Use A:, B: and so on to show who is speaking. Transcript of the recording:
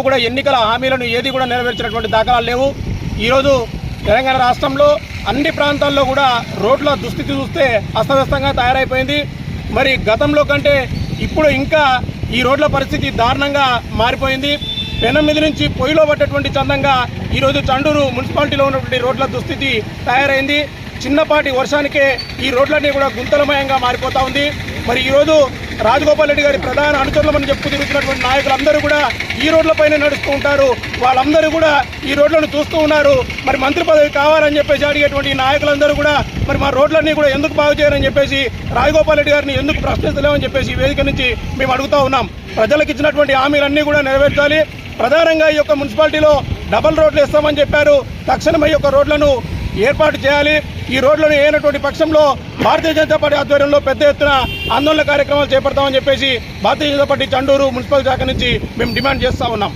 A: కూడా ఎన్నికల హామీలను ఏది కూడా నెరవేర్చినటువంటి దాఖలాలు లేవు. ఈరోజు తెలంగాణ రాష్ట్రంలో అన్ని ప్రాంతాల్లో కూడా రోడ్ల దుస్థితి చూస్తే అస్తవ్యస్తంగా తయారైపోయింది. మరి గతంలో కంటే ఇప్పుడు ఇంకా ఈ రోడ్ల పరిస్థితి దారుణంగా మారిపోయింది. పెనం మీద నుంచి పొయ్యిలో పట్టేటువంటి చందంగా ఈరోజు చండూరు మున్సిపాలిటీలో ఉన్నటువంటి రోడ్ల దుస్థితి తయారైంది. చిన్నపాటి వర్షానికే ఈ రోడ్లన్నీ కూడా గుంతలమయంగా మారిపోతూ ఉంది. మరి ఈరోజు రాజగోపాల్ రెడ్డి గారి ప్రధాన అనుచరులమని చెప్పు తిరుగుతున్నటువంటి నాయకులందరూ కూడా ఈ రోడ్లపైనే నడుస్తూ ఉంటారు. వాళ్ళందరూ కూడా ఈ రోడ్లను చూస్తూ ఉన్నారు. మరి మంత్రి పదవి కావాలని చెప్పేసి అడిగేటువంటి నాయకులందరూ కూడా మరి మా రోడ్లన్నీ కూడా ఎందుకు బాగు చేయరని చెప్పేసి రాజగోపాల్ రెడ్డి గారిని ఎందుకు ప్రశ్నిస్తలేమని చెప్పేసి వేదిక నుంచి మేము అడుగుతా ఉన్నాం. ప్రజలకు ఇచ్చినటువంటి హామీలన్నీ కూడా నెరవేర్చాలి. ప్రధానంగా ఈ యొక్క మున్సిపాలిటీలో డబల్ రోడ్లు ఇస్తామని చెప్పారు. తక్షణమే ఈ యొక్క రోడ్లను ఏర్పాటు చేయాలి. ఈ రోడ్లను వేయనటువంటి పక్షంలో భారతీయ జనతా పార్టీ ఆధ్వర్యంలో పెద్ద ఎత్తున ఆందోళన కార్యక్రమాలు చేపడతామని చెప్పేసి భారతీయ జనతా పార్టీ చండూరు మున్సిపల్ శాఖ నుంచి మేము డిమాండ్ చేస్తా ఉన్నాం.